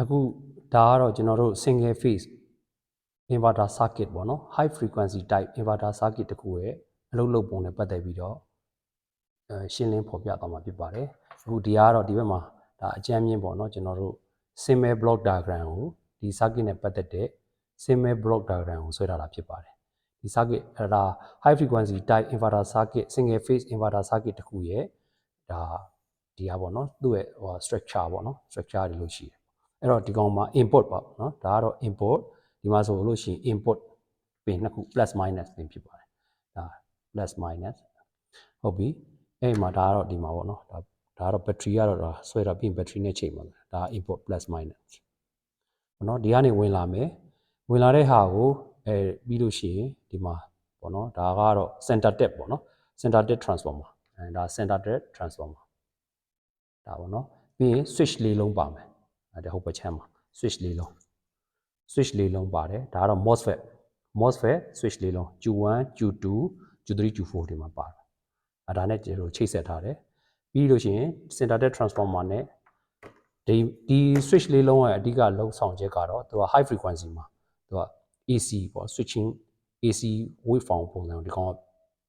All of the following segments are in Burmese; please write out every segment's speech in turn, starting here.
အခုဒါကတော့ကျွန်တော်တို့ single phase inverter circuit ပေါ့နော် high frequency type inverter circuit တခုရဲ့အလုပ်လုပ်ပုံနဲ့ပတ်သက်ပြီးတော့အဲရှင်းလင်းဖော်ပြသွားမှာဖြစ်ပါတယ်အခုဒီကတော့ဒီဘက်မှာဒါအကြမ်းမြင့်ပေါ့နော်ကျွန်တော်တို့ symbol block diagram ကိုဒီ circuit နဲ့ပတ်သက်တဲ့ symbol block diagram ကိုဆွဲထားတာဖြစ်ပါတယ်ဒီ circuit အဲဒါ high frequency type inverter circuit single phase inverter circuit တခုရဲ့ဒါဒီဟာပေါ့နော်သူ့ရဲ့ဟို structure ပေါ့နော် structure တွေလို့ရှိတယ် အဲ့တော့ဒီကောင်မှာ input ပေါ့နော်ဒါကတော့ input ဒီမှာဆိုလို့ရှိရင် input ပင်နှစ်ခု plus minus ပင်ဖြစ်ပါတယ်ဒါ plus minus ဟုတ်ပြီအဲ့မှာဒါကတော့ဒီမှာပေါ့နော်ဒါဒါကတော့ battery ကတော့ဒါဆွဲတာပြီးရင် battery နဲ့ချိန်ပါမယ်ဒါ input plus minus ပေါ့နော်ဒီကနေဝင်လာမယ်ဝင်လာတဲ့ဟာကိုအဲပြီးလို့ရှိရင်ဒီမှာပေါ့နော်ဒါကတော့ center tap ပေါ့နော် center tap transformer အဲဒါ center tap transformer ဒါပေါ့နော်ပြီးရင် switch လေးလုံးပါမယ် အဲဒီဟုတ်ပချမ်းမှာ switch လေးလုံး switch လေးလုံးပါတယ်ဒါကတော့ MOSFET MOSFET switch လေးလုံး Q1 Q2 Q3 Q4 ဒီမှာပါတယ်အဲဒါနဲ့ကျွန်တော်ချိတ်ဆက်ထားတယ်ပြီးလို့ရှိရင် center tap transformer နဲ့ဒီဒီ switch လေးလုံးရဲ့အဓိကလုံဆောင်ချက်ကတော့သူက high frequency မှာသူက AC ပေါ့ switching AC waveform ပုံစံကိုဒီကောင်က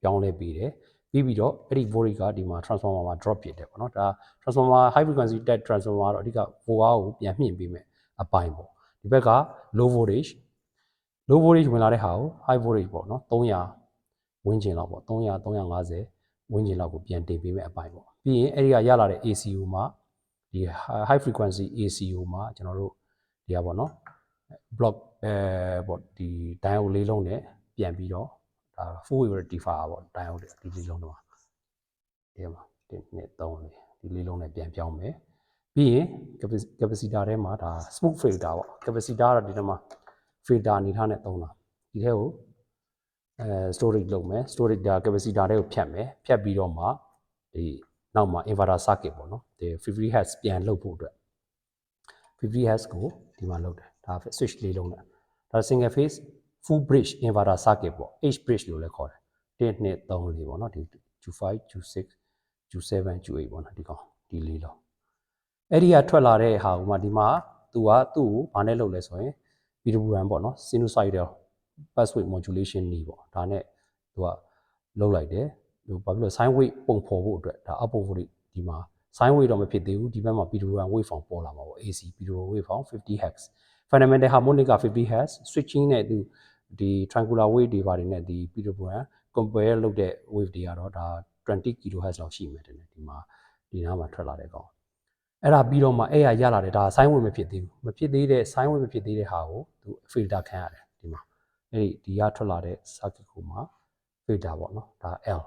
ပြောင်းလဲပေးတယ် ပြီးပြီးတော့အဲ့ဒီ voltage ကဒီမှာ transformer မှာ drop ဖြစ်တယ်ပေါ့နော်ဒါ transformer high frequency type transformer ကတော့အဓိက volt ကိုပြန်မြင့်ပေးမယ်အပိုင်းပေါ့ဒီဘက်က low voltage low voltage ဝင်လာတဲ့ဟာကို high voltage ပေါ့နော်300ဝန်းကျင်လောက်ပေါ့300 350ဝန်းကျင်လောက်ကိုပြန်တင်ပေးမယ်အပိုင်းပေါ့ပြီးရင်အဲ့ဒီကရလာတဲ့ ACU မှာဒီ high frequency ACU မှာကျွန်တော်တို့ဒီဟာပေါ့နော် block အဲပေါ့ဒီ diode လေးလုံးနဲ့ပြန်ပြီးတော့ ဒါ full wave rectifier ပေါ့ diode ဒီလေးလုံးတော့ဒီမှာ1 2 3လေးဒီလေးလုံးနဲ့ပြန်ပြောင်းမယ်ပြီးရင် capacitor ထဲမှာဒါ smooth filter ပေါ့ capacitor ကတော့ဒီထဲမှာ filter အနေထားနဲ့သုံးတာဒီထဲကိုအဲ storage လုပ်မယ် storage ဒါ capacitor ထဲကိုဖြတ်မယ်ဖြတ်ပြီးတော့မှဒီနောက်မှာ inverter circuit ပေါ့နော်ဒီ50 Hz ပြန်လုပ်ဖို့အတွက်50 Hz ကိုဒီမှာလုပ်တယ်ဒါ switch လေးလုံးနဲ့ဒါ single phase full bridge inverter circuit ပေါ့ H bridge လို့လည်းခေါ်တယ်1 2 3 4ပေါ့နော်ဒီ Q5 Q6 Q7 Q8 ပေါ့နော်ဒီကောင်ဒီလေးလုံးအဲ့ဒီကထွက်လာတဲ့ဟာကမှဒီမှာသူကသူ့ကိုဘာနဲ့လုပ်လဲဆိုရင် PWM ပေါ့နော် sinusoidal password modulation နည်းပေါ့ဒါနဲ့သူကလုပ်လိုက်တယ်ဟိုဘာဖြစ်လို့ sine wave ပုံဖော်ဖို့အတွက်ဒါ output voltage ဒီမှာ sine wave တော့မဖြစ်သေးဘူးဒီဘက်မှာ PWM waveform ပေါ်လာမှာပေါ့ AC PWM waveform 50 Hz fundamental harmonic က50 Hz switching နဲ့သူ ဒီ triangular wave တွေပါတယ်နဲ့ဒီ PWM compare လုပ်တဲ့ wave တွေကတော့ဒါ20 kHz လောက်ရှိမယ်တဲ့ဒီမှာဒီနားမှာထွက်လာတဲ့ကောင်အဲ့ဒါပြီးတော့မှအဲ့ရရလာတယ်ဒါ sine wave မဖြစ်သေးဘူးမဖြစ်သေးတဲ့ sine wave မဖြစ်သေးတဲ့ဟာကိုသူ filter ခံရတယ်ဒီမှာအဲ့ဒီဒီကထွက်လာတဲ့ circuit ကိုမှ filter ပေါ့နော်ဒါ L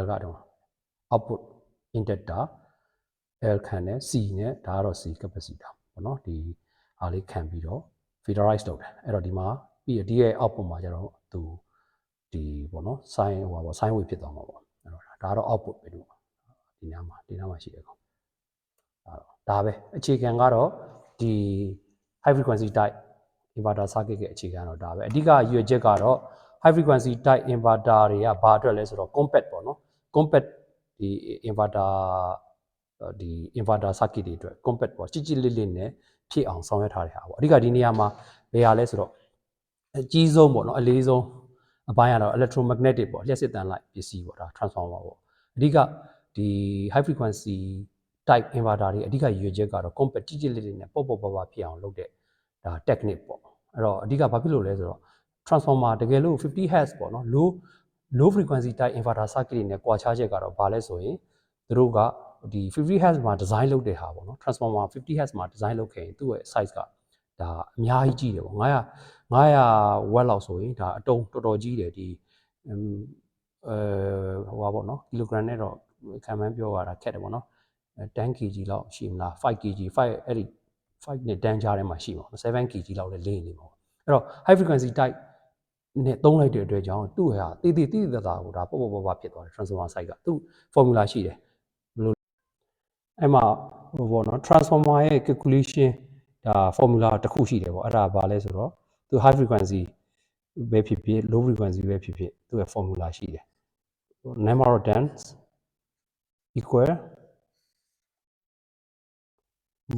L ကတော့ output inductor L ခံတယ် C နဲ့ဒါကတော့ C capacitor ပေါ့နော်ဒီအားလေးခံပြီးတော့ filterize လုပ်တယ်အဲ့တော့ဒီမှာ ပြီးရဒီရဲ့ output မှာကျတော့သူဒီပေါ့နော် sin ဟိုပါပေါ့ sin wave ဖြစ်သွားမှာပေါ့အဲ့တော့ဒါကတော့ output ပဲလို့ဒီနားမှာဒီနားမှာရှိတယ်ကောင်ဒါတော့ဒါပဲအခြေခံကတော့ဒီ high frequency type inverter circuit ရဲ့အခြေခံတော့ဒါပဲအဓိကရွေချက်ကတော့ high frequency type inverter တွေကဘာအတွက်လဲဆိုတော့ compact ပေါ့နော် compact ဒီ inverter ဒီ inverter circuit တွေအတွက် compact ပေါ့ကြည်ကြည်လစ်လစ်နဲ့ဖြည့်အောင်ဆောင်ရွက်ထားတဲ့ဟာပေါ့အဓိကဒီနေရာမှာဘယ်ဟာလဲဆိုတော့ အကြီးဆုံးပေါ့နော်အလေးဆုံးအပိုင်းကတော့ electromagnetic ပေါ့လျှက်စစ်တမ်းလိုက်ပစ္စည်းပေါ့ဒါ transformer ပေါ့အဓိကဒီ high frequency type inverter တွေအဓိကရည်ရွယ်ချက်ကတော့ compact ကြည်ကြည်လစ်လစ်နဲ့ပေါ့ပေါ့ပါပါဖြစ်အောင်လုပ်တဲ့ဒါ technique ပေါ့အဲ့တော့အဓိကဘာဖြစ်လို့လဲဆိုတော့ transformer တကယ်လို့ 50 Hz ပေါ့နော် low low frequency type inverter circuit တွေနဲ့ကွာခြားချက်ကတော့ဘာလဲဆိုရင်သူတို့ကဒီ 50 Hz မှာ design လုပ်တဲ့ဟာပေါ့နော် transformer 50 Hz မှာ design လုပ်ခဲ့ရင်သူ့ရဲ့ size က ဒါအများကြီးကြီးတယ်ပေါ့900 900 watt လောက်ဆိုရင်ဒါအတုံးတော်တော်ကြီးတယ်ဒီအဲဟိုပါပေါ့နော်ကီလိုဂရမ်နဲ့တော့ခံမှန်းပြောရတာခက်တယ်ပေါ့နော်10 kg လောက်ရှိမလား5 kg 5အဲ့ဒီ5နဲ့10ကြားထဲမှာရှိမှာ7 kg လောက်လည်းလေးနေမှာပေါ့အဲ့တော့ high frequency type နဲ့သုံးလိုက်တဲ့အတွက်ကြောင့်သူ့ဟာတည်တည်တည်တည်သားကိုဒါပေါ့ပေါ့ပေါ့ပေါ့ဖြစ်သွားတယ် transformer site ကသူ့ formula ရှိတယ်ဘယ်လိုအဲ့မှာဟိုပေါ့နော် transformer ရဲ့ calculation ဒါ formula တစ်ခုရှိတယ်ပေါ့အဲ့ဒါဘာလဲဆိုတော့သူ high frequency ပဲဖြစ်ဖြစ် low frequency ပဲဖြစ်ဖြစ်သူ့ရဲ့ formula ရှိတယ် number of turns equal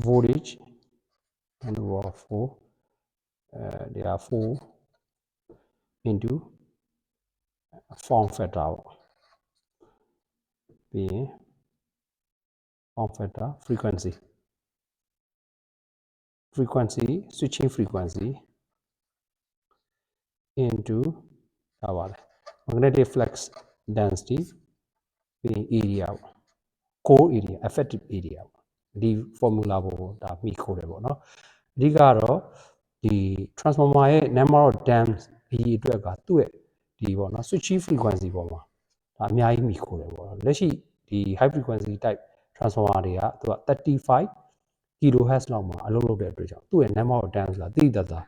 voltage n over 4 uh, there are 4 into form factor ပေါ့ပြီးရင် form factor frequency frequency switching frequency into ဒါပါလေ magnetic flux density ပြီးရင် area ပေါ့ core area effective area ပေါ့ဒီ formula ကိုဒါမိခိုးတယ်ပေါ့နော်အဓိကကတော့ဒီ transformer ရဲ့ number of turns အရေးအတွက်ကသူ့ရဲ့ဒီပေါ့နော် switching frequency ပေါ်မှာဒါအများကြီးမိခိုးတယ်ပေါ့နော်လက်ရှိဒီ high frequency type transformer တွေကသူက35 kilohertz လောက်မှာအလုပ်လုပ်တဲ့အတွက်ကြောင့်သူ့ရဲ့ number of turns ကတိတိတတ်တာ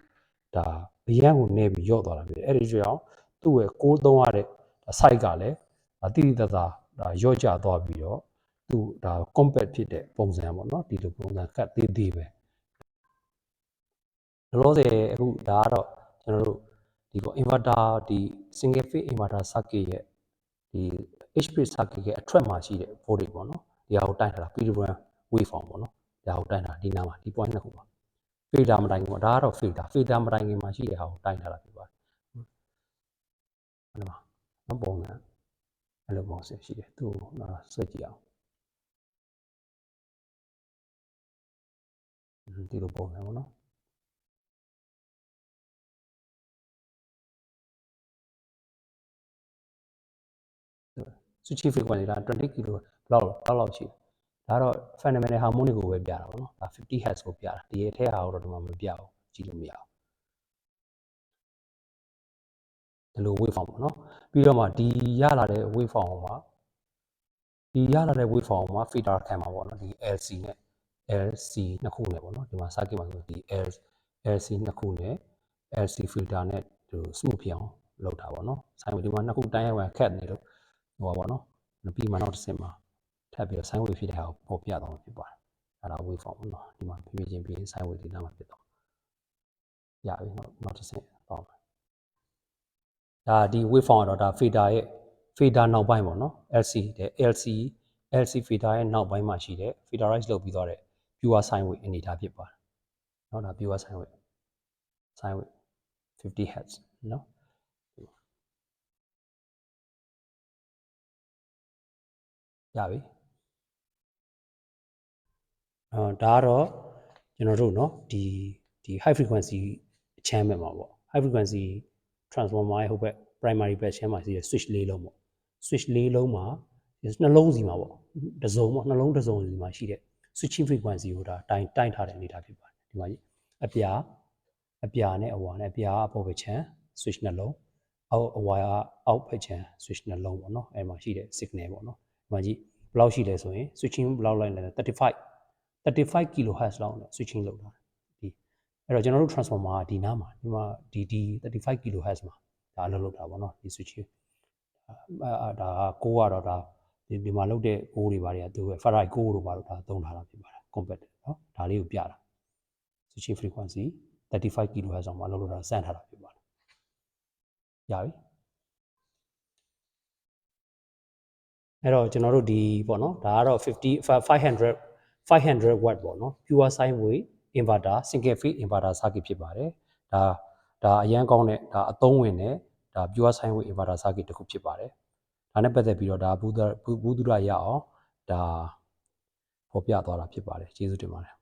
ဒါအရန်ကိုနေပြီးရော့သွားတာဖြစ်တယ်အဲ့ဒီကြောင့်သူ့ရဲ့ကိုးသုံးရတဲ့ site ကလည်းဒါတိတိတတ်တာဒါရော့ကျသွားပြီးတော့သူ့ဒါ compact ဖြစ်တဲ့ပုံစံပေါ့နော်ဒီလိုပုံစံကတ်သေးသေးပဲလောလောဆယ်အခုဒါကတော့ကျွန်တော်တို့ဒီပေါ့ inverter ဒီ single phase inverter circuit ရဲ့ဒီ HP circuit ရဲ့အထွက်မှာရှိတဲ့ voltage ပေါ့နော်ဒီဟာကိုတိုင်းထားတာ PWM waveform ပေါ့နော် ဒါကိုတိုင်းထားဒီနားမှာဒီ point နှစ်ခုပါ fader မတိုင်းဘူးပေါ့ဒါကတော့ fader fader မတိုင်းခင်မှာရှိတဲ့ဟာကိုတိုင်းထားတာဖြစ်ပါတယ်ဟုတ်မှာနော်ပုံစံအဲ့လိုပုံစံရှိတယ်သူ့ကိုဆွဲကြည့်အောင်ဒီလိုပုံစံပေါ့နော် switching frequency ဒါ20 kilo ဘလောက်ဘလောက်လောက်ရှိတယ် ဒါတော့ fundamental harmonic ကိုပဲပြတာပေါ့နော်ဒါ50 hertz ကိုပြတာဒီအထက်ဟာကိုတော့ဒီမှာမပြဘူးကြည့်လို့မရဘူးဒီလို waveform ပေါ့နော်ပြီးတော့မှဒီရလာတဲ့ waveform မှာဒီရလာတဲ့ waveform မှာ filter ခံမှာပေါ့နော်ဒီ LC နဲ့ LC နှစ်ခုနဲ့ပေါ့နော်ဒီမှာ circuit မှာဆိုဒီ L LC နှစ်ခုနဲ့ LC filter နဲ့ဒီ smooth ဖြစ်အောင်လုပ်တာပေါ့နော်ဆိုင်ဒီမှာနှစ်ခုတိုင်းရဝင်ခက်နေလို့ဟိုပါပေါ့နော်ပြီးမှနောက်တစ်ဆင့်မှာ ထပ်ပြီးတော့ sine wave ဖြစ်တဲ့ဟာကိုပေါ်ပြသွားမှာဖြစ်ပါတယ်အဲ့ဒါ wave form နော်ဒီမှာဖြည်းဖြည်းချင်းပြီးရင် sine wave ဒေတာမှာဖြစ်သွားရပြီနော်နောက်တစ်ဆင့်ပေါ့ဒါဒီ wave form ကတော့ဒါ fader ရဲ့ fader နောက်ပိုင်းပေါ့နော် LC တဲ့ LC LC fader ရဲ့နောက်ပိုင်းမှာရှိတဲ့ faderize လုပ်ပြီးသွားတဲ့ pure sine wave အနေထားဖြစ်ပါတယ်နော်ဒါ pure sine wave sine wave 50 hertz နော်ရပြီ ဒါကတော့ကျွန်တော်တို့เนาะဒီဒီ high frequency channel မှာပေါ့ high frequency transformer ရဲ့ဟိုဘက် primary bus channel မှာရှိတဲ့ switch လေးလုံးပေါ့ switch လေးလုံးမှာနှလုံးစီမှာပေါ့တစုံပေါ့နှလုံးတစုံစီမှာရှိတဲ့ switching frequency ကိုဒါတိုင်းတိုင်းထားတဲ့အနေအထားဖြစ်ပါတယ်ဒီမှာကြီးအပြာအပြာနဲ့အဝါနဲ့အပြာကအပေါ်ဘက်ချမ်း switch နှလုံးအောက်အဝါကအောက်ဘက်ချမ်း switch နှလုံးပေါ့နော်အဲမှာရှိတဲ့ signal ပေါ့နော်ဒီမှာကြီးဘယ်လောက်ရှိလဲဆိုရင် switching ဘယ်လောက်လိုက်လဲ35 35 kHz လောက်နဲ့ switching လုပ်တာဒီအဲ့တော့ကျွန်တော်တို့ transformer ကဒီနားမှာဒီမှာဒီဒီ35 kHz မှာဒါအလုပ်လုပ်တာပေါ့နော်ဒီ switching အာဒါကိုကတော့ဒါဒီဒီမှာလုပ်တဲ့ကိုတွေဘာတွေကသူပဲ Faraday ကိုတို့ဘာလို့ဒါသုံးထားတာဖြစ်ပါတယ် compact နော်ဒါလေးကိုပြတာ switching frequency 35 kHz အောင်မှာလုပ်လို့တာစမ်းထားတာဖြစ်ပါတယ်ရပြီအဲ့တော့ကျွန်တော်တို့ဒီပေါ့နော်ဒါကတော့50 500 500 watt ပေါ့နော် pure sine wave inverter single phase inverter circuit ဖြစ်ပါတယ်ဒါဒါအရန်ကောင်းတဲ့ဒါအသုံးဝင်တဲ့ဒါ pure sine wave inverter circuit တစ်ခုဖြစ်ပါတယ်ဒါနဲ့ပတ်သက်ပြီးတော့ဒါဘူးဘူးသူရရအောင်ဒါဖော်ပြသွားတာဖြစ်ပါတယ်ကျေးဇူးတင်ပါတယ်